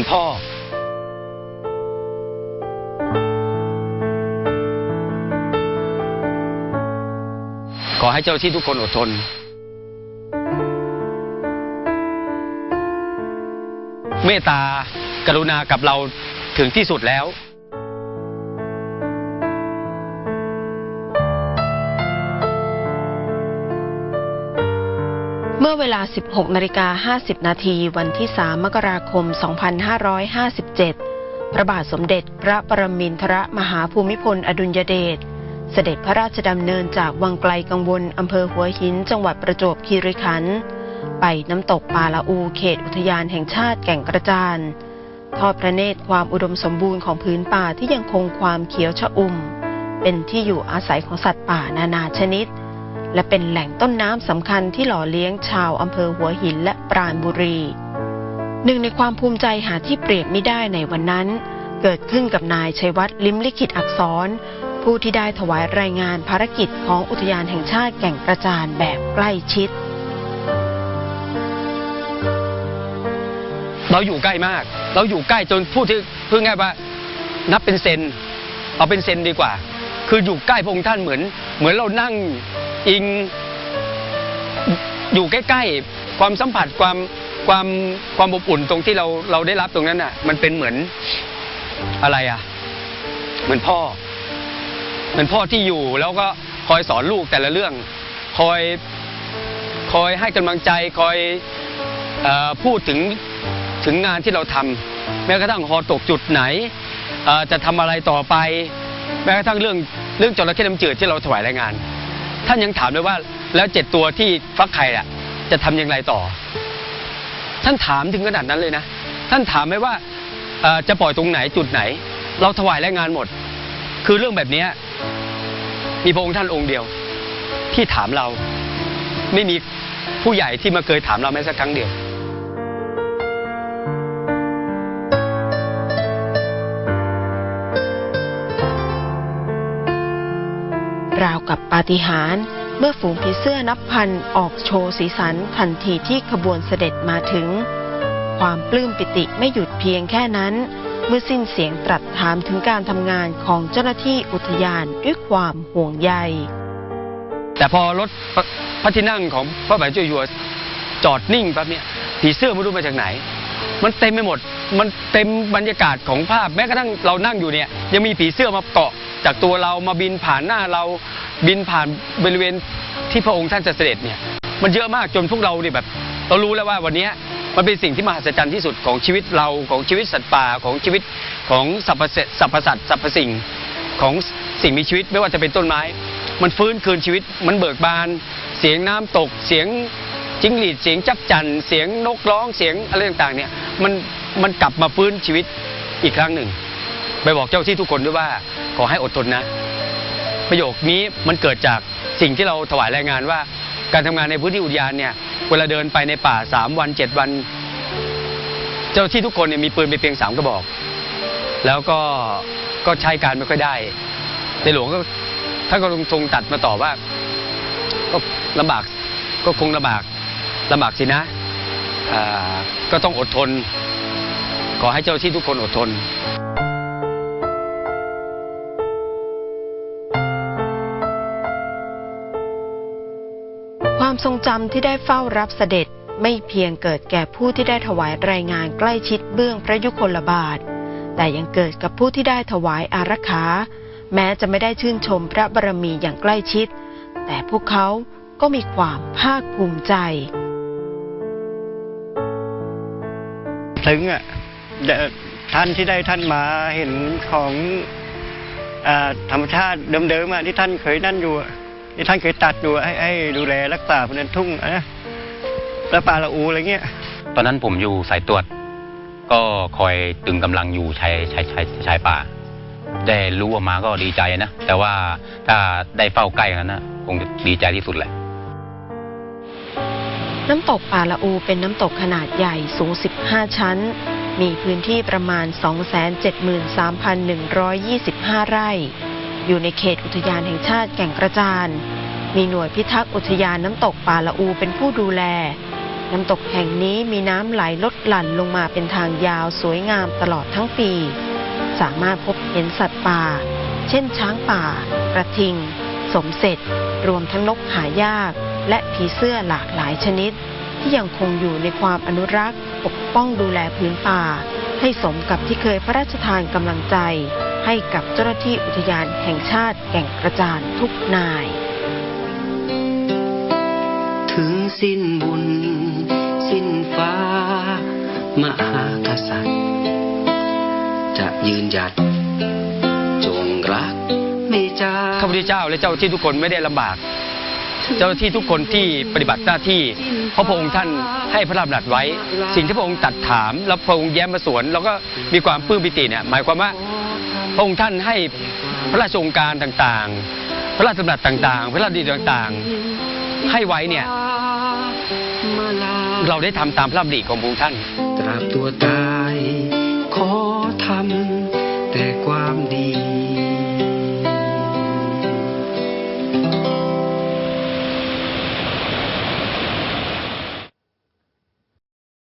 มือนพ่อ ขอให้เจ้าที่ทุกคนอดทน เมตตากรุณากับเราถึงที่สุดแล้ว เมื่อเวลา 16นาฬิกา50 นาทีวันที่ 3 มกราคม 2557 พระบาทสมเด็จพระปรมินทรมหาภูมิพลอดุลยเดช เสด็จพระราชดำเนินจากวังไกลกังวลอำเภอหัวหิน จังหวัดประจวบคีรีขันธ์ไปน้ำตกปาละอูเขตอุทยานแห่งชาติแก่งกระจานทอดพระเนตรความอุดมสมบูรณ์ของพื้นป่าที่ยังคงความเขียวชอุ่ม เป็นที่อยู่อาศัยของสัตว์ป่านานาชนิด และเป็นแหล่งต้นน้ำสำคัญที่หล่อเลี้ยงชาวอำเภอหัวหินและปราณบุรี หนึ่งในความภูมิใจหาที่เปรียบไม่ได้ในวันนั้น เกิดขึ้นกับนายชัยวัฒน์ลิมลิขิตอักษร ผู้ที่ได้ถวายรายงานภารกิจของอุทยานแห่งชาติแก่งกระจานแบบใกล้ชิด เราอยู่ใกล้มาก เราอยู่ใกล้จนพูดที่พูดง่ายว่านับเป็นเซน เอาเป็นเซนดีกว่า คืออยู่ใกล้พระองค์ท่านเหมือน เหมือนเรานั่งอิงอยู่ใกล้ๆ ความสัมผัสความความความอบอุ่นตรงที่เราเราได้รับตรงนั้นน่ะ มันเป็นเหมือนอะไรอะเหมือนพ่อเหมือนพ่อที่อยู่แล้วก็คอยสอนลูกแต่ละเรื่อง คอยคอยให้กำลังใจคอยอพูดถึงถึงงานที่เราทำแม้กระทั่งฮอตกจุดไหนจะทำอะไรต่อไป แม้กระทั่งเรื่อง เรื่องจระเข้น้ำจืดที่เราถวายรายงาน ท่านยังถามเลยว่า แล้วเจ็ดตัวที่ฟักไข่อะจะทำอย่างไรต่อ ท่านถามถึงขนาดนั้นเลยนะ ท่านถามไหมว่าจะปล่อยตรงไหนจุดไหน เราถวายรายงานหมด คือเรื่องแบบนี้มีพระองค์ท่านองค์เดียว ที่ถามเรา ไม่มีผู้ใหญ่ที่มาเคยถามเราแม้สักครั้งเดียว ราวกับปาฏิหาริย์เมื่อฝูงผีเสื้อนับพันออกโชว์สีสันทันทีที่ขบวนเสด็จมาถึง ความปลื้มปิติไม่หยุดเพียงแค่นั้น เมื่อสิ้นเสียงตรัสถามถึงการทำงานของเจ้าหน้าที่อุทยานด้วยความห่วงใย แต่พอรถพระที่นั่งของพระบาทเจ้าอยู่หัวจอดนิ่งแป๊บเนี้ยผีเสื้อไม่รู้มาจากไหน มันเต็มไปหมด มันเต็มบรรยากาศของภาพแม้กระทั่งเรานั่งอยู่เนี่ยยังมีผีเสื้อมาเกาะ จากตัวเรามาบินผ่านหน้าเราบินผ่านบริเวณที่พระองค์ท่านจะเสด็จเนี่ยมันเยอะมากจนพวกเราเนี่ยแบบ เรารู้แล้วว่าวันนี้มันเป็นสิ่งที่มหัศจรรย์ที่สุดของชีวิตเราของชีวิตสัตว์ป่าของชีวิตของสรรพสสรรพสัตว์สรรพสิ่งของสิ่งมีชีวิตไม่ว่าจะเป็นต้นไม้ มันฟื้นคืนชีวิต มันเบิกบาน เสียงน้ำตก เสียงจิ้งหรีด เสียงจักจั่นเสียงนกร้อง เสียงอะไรต่างๆเนี่ย มันมันกลับมาฟื้นชีวิตอีกครั้งหนึ่ง ไปบอกเจ้าที่ทุกคนด้วยว่า ขอให้อดทนนะ ประโยคนี้มันเกิดจากสิ่งที่เราถวายรายงานว่า การทำงานในพื้นที่อุทยานเนี่ยเวลาเดินไปในป่าสามวันเจ็ดวัน เจ้าที่ทุกคนเนี่ยมีปืนไปเพียงสามกระบอก แล้วก็ก็ใช้การไม่ค่อยได้ ในหลวงก็ท่านก็ทรงตัดมาต่อว่า ก็ลำบากก็คงลำบากลำบากสินะ ก็ต้องอดทน ขอให้เจ้าที่ทุกคนอดทนความทรงจำที่ได้เฝ้ารับเสด็จไม่เพียงเกิดแก่ผู้ที่ได้ถวายรายงานใกล้ชิดเบื้องพระยุคลบาท แต่ยังเกิดกับผู้ที่ได้ถวายอารักขา แม้จะไม่ได้ชื่นชมพระบารมีอย่างใกล้ชิด แต่พวกเขาก็มีความภาคภูมิใจ ถึงอะเอ่อท่านที่ได้ท่านมาเห็นของอธรรมชาติเดิมๆที่ท่านเคยนั่นอยู่ที่ท่านเคยตัดอยู่อะให้ดูแลรักษาพื้นทุ่งนะและป่าละอูอะไรเงี้ย ตอนนั้นผมอยู่สายตรวจ ก็คอยตึงกำลังอยู่ชายชายชายชายป่า ได้รู้ออกมาก็ดีใจนะ แต่ว่าถ้าได้เฝ้าใกล้กันนะคงดีใจที่สุดแหละ น้ำตกป่าละอูเป็นน้ำตกขนาดใหญ่สูง 15 ชั้น มีพื้นที่ประมาณ 273,125 ไร่ อยู่ในเขตอุทยานแห่งชาติแก่งกระจาน มีหน่วยพิทักษ์อุทยานน้ำตกป่าละอูเป็นผู้ดูแล น้ำตกแห่งนี้มีน้ำไหลลดหลั่นลงมาเป็นทางยาวสวยงามตลอดทั้งปี สามารถพบเห็นสัตว์ป่า เช่นช้างป่า กระทิง สมเสร็จ รวมทั้งนกหายาก และผีเสื้อหลากหลายชนิด ที่ยังคงอยู่ในความอนุรักษ์ปกป้องดูแลพื้นป่า ให้สมกับที่เคยพระราชทานกำลังใจ ให้กับเจ้าหน้าที่อุทยานแห่งชาติแก่งกระจานทุกนาย ถึงสิ้นบุญ สิ้นฟ้า มหากษัตริย์ จะยืนหยัด จงรักไม่จาข้าพเจ้าและเจ้าที่ทุกคนไม่ได้ลำบาก เจ้าหน้าที่ทุกคนที่ปฏิบัติหน้าที่เพราะพระองค์ท่านให้พระราชดำรัสไว้ สิ่งที่พระองค์ตัดถามแล้วพระองค์แย้มมาสวนเราก็มีความปลื้มปิติเนี่ยหมายความว่าพระองค์ท่านให้พระราชโองการต่างๆ พระราชดำรัสต่างๆ พระราชดีต่างๆ ให้ไว้เนี่ยเราได้ทำตามพระราชดำริของพระองค์ท่านตราบตัวตาย